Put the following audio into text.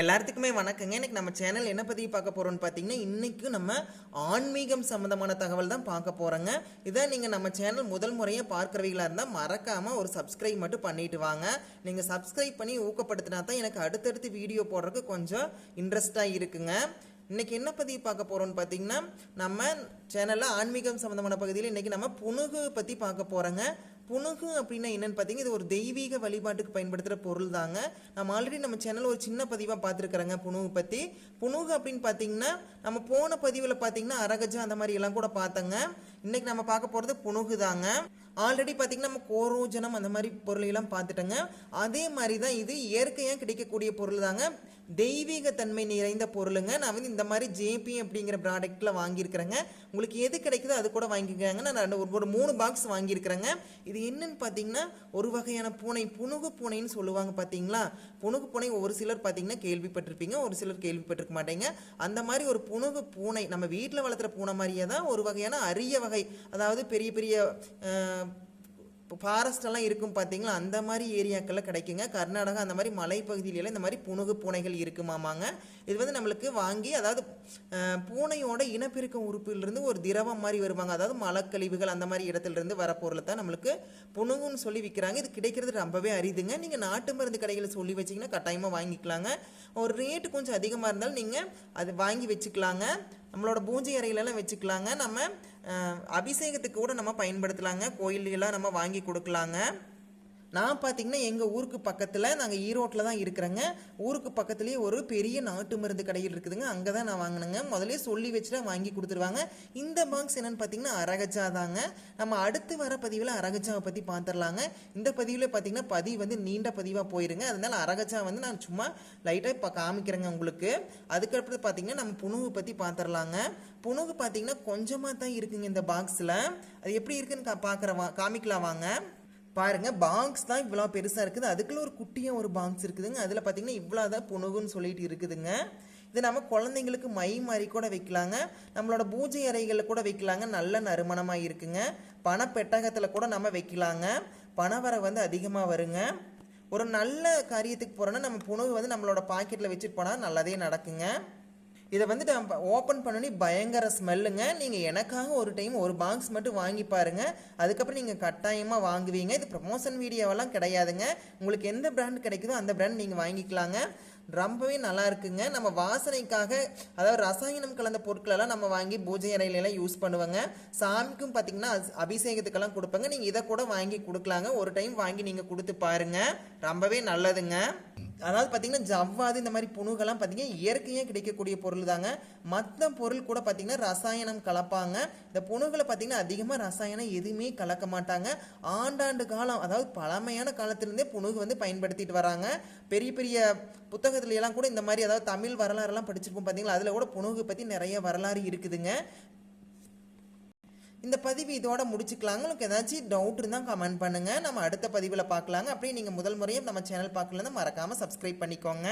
எல்லாத்துக்குமே வணக்கங்க. இன்னைக்கு நம்ம சேனல் என்ன பற்றி பார்க்க போகிறோம்னு பார்த்தீங்கன்னா இன்றைக்கும் நம்ம ஆன்மீகம் சம்மந்தமான தகவல் தான் பார்க்க போகிறோங்க இதை நீங்கள் நம்ம சேனல் முதல் முறையாக பார்க்குறவங்களாக இருந்தால் மறக்காமல் ஒரு சப்ஸ்கிரைப் மட்டும் பண்ணிட்டு வாங்க. நீங்கள் சப்ஸ்கிரைப் பண்ணி ஊக்கப்படுத்தினா தான் எனக்கு அடுத்தடுத்து வீடியோ போடுறதுக்கு கொஞ்சம் இன்ட்ரெஸ்டாக இருக்குங்க. இன்னைக்கு என்ன பதிவு பார்க்க போறோம்னு பார்த்தீங்கன்னா நம்ம சேனல்ல ஆன்மீகம் சம்பந்தமான பகுதியில் இன்னைக்கு நம்ம புனுகு பத்தி பார்க்க போறோங்க. புனுகு அப்படின்னா என்னன்னு பார்த்தீங்கன்னா இது ஒரு தெய்வீக வழிபாட்டுக்கு பயன்படுத்துகிற பொருள் தாங்க. நம்ம ஆல்ரெடி நம்ம சேனல் ஒரு சின்ன பதிவாக பார்த்துருக்குறோங்க புனுகு பற்றி புனுகு அப்படின்னு பார்த்தீங்கன்னா நம்ம போன பதிவில் பார்த்தீங்கன்னா அரகஜம் அந்த மாதிரி எல்லாம் கூட பார்த்தோங்க. இன்னைக்கு நம்ம பார்க்க போகிறது புணுகு தாங்க. ஆல்ரெடி பார்த்தீங்கன்னா நம்ம கோரோஜனம் அந்த மாதிரி பொருளையெல்லாம் பார்த்துட்டோங்க. அதே மாதிரி தான் இது இயற்கையாக கிடைக்கக்கூடிய பொருள் தாங்க. தெய்வீக தன்மை நிறைந்த பொருளுங்க. நான் வந்து இந்த மாதிரி ஜேபி அப்படிங்கிற ப்ராடக்ட்டில் வாங்கியிருக்கிறேங்க. உங்களுக்கு எது கிடைக்குதோ அது கூட வாங்கிக்கிறாங்க நான் ரெண்டு ஒரு- ஒரு மூணு பாக்ஸ் வாங்கியிருக்கிறேங்க. இது என்னன்னு பார்த்தீங்கன்னா ஒரு வகையான பூனை புனுகு பூனைன்னு சொல்லுவாங்க பார்த்தீங்களா? புனுகு பூனை ஒரு சிலர் பார்த்தீங்கன்னா கேள்விப்பட்டிருப்பீங்க ஒரு சிலர் கேள்விப்பட்டிருக்க மாட்டேங்க. அந்த மாதிரி ஒரு புனுகு பூனை நம்ம வீட்டில் வளர்த்துற பூனை மாதிரியே தான் ஒரு வகையான அரிய வகை அதாவது பெரிய பெரிய இப்போ ஃபாரஸ்டெல்லாம் இருக்கும் பார்த்தீங்களா? அந்த மாதிரி ஏரியாக்களில் கிடைக்குங்க. கர்நாடகா அந்த மாதிரி மலைப்பகுதியில இந்த மாதிரி புனுகு பூனைகள் இருக்குமாமாங்க. இது வந்து நம்மளுக்கு வாங்கி அதாவது பூனையோட இனப்பெருக்க உறுப்பிலிருந்து ஒரு திரவம் மாதிரி வருவாங்க. அதாவது மலக்கழிவுகள் அந்த மாதிரி இடத்துலேருந்து வர பொருளை தான் நம்மளுக்கு புனுகுன்னு சொல்லி விற்கிறாங்க இது கிடைக்கிறது ரொம்பவே அரிதுங்க. நீங்கள் நாட்டு மருந்து கடைகளை சொல்லி வச்சீங்கன்னா கட்டாயமாக வாங்கிக்கலாங்க. ஒரு ரேட்டு கொஞ்சம் அதிகமாக இருந்தாலும் நீங்கள் அது வாங்கி வச்சுக்கலாங்க. நம்மளோட பூஜை அறையிலலாம் வச்சுக்கலாங்க. நம்ம அபிஷேகத்துக்கு கூட நம்ம பயன்படுத்தலாங்க. கோயிலெல்லாம் நம்ம வாங்கி கொடுக்கலாங்க. நான் பார்த்தீங்கன்னா எங்கள் ஊருக்கு பக்கத்தில் நாங்கள் ஈரோட்டில் தான் இருக்கிறேங்க. ஊருக்கு பக்கத்துலேயே ஒரு பெரிய நாட்டு மருந்து கடையில் இருக்குதுங்க. அங்கே தான் நான் வாங்கினேங்க. முதலே சொல்லி வச்சுட்டு வாங்கி கொடுத்துருவாங்க. இந்த பாக்ஸ் என்னென்னு பார்த்தீங்கன்னா அரகஜா தாங்க. நம்ம அடுத்து வர பதிவில் அரகஜாவை பற்றி பார்த்துடலாங்க இந்த பதிவில் பார்த்தீங்கன்னா பதிவு வந்து நீண்ட பதிவாக போயிருங்க. அதனால் அரகஜா வந்து நான் சும்மா லைட்டாக இப்போ காமிக்கிறேங்க உங்களுக்கு. அதுக்கப்புறம் பார்த்தீங்கன்னா நம்ம புணுவை பற்றி பார்த்துடலாங்க புணுகு பார்த்தீங்கன்னா கொஞ்சமாக தான் இருக்குங்க இந்த பாக்ஸில் அது எப்படி இருக்குன்னு கா பார்க்குற வா காமிக்கலாம் வாங்க. பாருங்க பாக்ஸ் தான் இவ்வளோ பெருசாக இருக்குது. அதுக்குள்ள ஒரு குட்டியாக ஒரு பாக்ஸ் இருக்குதுங்க. அதில் பார்த்தீங்கன்னா இவ்வளோ தான் புணுகுன்னு சொல்லிட்டு இருக்குதுங்க. இது நம்ம குழந்தைங்களுக்கு மை மாதிரி கூட வைக்கலாங்க. நம்மளோட பூஜை அறைகளில் கூட வைக்கலாங்க. நல்ல நறுமணமாக இருக்குங்க. பணப்பெட்டகத்தில் கூட நம்ம வைக்கலாங்க. பணவரை வந்து அதிகமாக வருங்க. ஒரு நல்ல காரியத்துக்கு போகிறோன்னா நம்ம புணவு வந்து நம்மளோட பாக்கெட்டில் வச்சுட்டு போனால் நல்லதே நடக்குங்க. இதை வந்து நம்ம ஓப்பன் பண்ணோன்னே பயங்கர ஸ்மெல்லுங்க நீங்கள் எனக்காக ஒரு டைம் ஒரு பாக்ஸ் மட்டும் வாங்கி பாருங்க. அதுக்கப்புறம் நீங்கள் கட்டாயமாக வாங்குவீங்க. இது ப்ரமோஷன் வீடியோவெல்லாம் கிடையாதுங்க. உங்களுக்கு எந்த பிராண்ட் கிடைக்குதோ அந்த பிராண்ட் நீங்கள் வாங்கிக்கலாங்க. ரொம்பவே நல்லா இருக்குங்க. நம்ம வாசனைக்காக அதாவது ரசாயனம் கலந்த பொருட்களெல்லாம் நம்ம வாங்கி பூஜை அறையிலலாம் எல்லாம் யூஸ் பண்ணுவாங்க. சாமிக்கும் பார்த்தீங்கன்னா அஸ்- அபிஷேகத்துக்கெல்லாம் கொடுப்பாங்க. நீங்கள் இதை கூட வாங்கி கொடுக்கலாங்க. ஒரு டைம் வாங்கி நீங்கள் கொடுத்து பாருங்க. ரொம்பவே நல்லதுங்க. அதாவது பார்த்தீங்கன்னா ஜவ்வாது இந்த மாதிரி புணுகெல்லாம் பார்த்தீங்கன்னா இயற்கையாக கிடைக்கக்கூடிய பொருள் தாங்க மற்ற பொருள் கூட பார்த்தீங்கன்னா ரசாயனம் கலப்பாங்க. இந்த புணுகளை பார்த்தீங்கன்னா அதிகமாக ரசாயனம் எதுவுமே கலக்க மாட்டாங்க. ஆண்டாண்டு காலம் அதாவது பழமையான காலத்திலேருந்தே புணுகு வந்து பயன்படுத்திட்டு வராங்க. பெரிய பெரிய புத்தகத்துல எல்லாம் கூட இந்த மாதிரி அதாவது தமிழ் வரலாறுலாம் படிச்சிருப்போம் பார்த்தீங்களா அதில் கூட புணுகு பற்றி நிறைய வரலாறு இருக்குதுங்க. இந்த பதிவு இதோட முடிச்சுக்கலாங்க. உங்களுக்கு ஏதாச்சும் டவுட் இருந்தால் கமெண்ட் பண்ணுங்கள் நம்ம அடுத்த பதிவில் பார்க்கலாங்க. அப்படியே நீங்கள் முதல் முறையும் நம்ம சேனல் பார்க்கலன்னா மறக்காமல் சப்ஸ்கிரைப் பண்ணிக்கோங்க.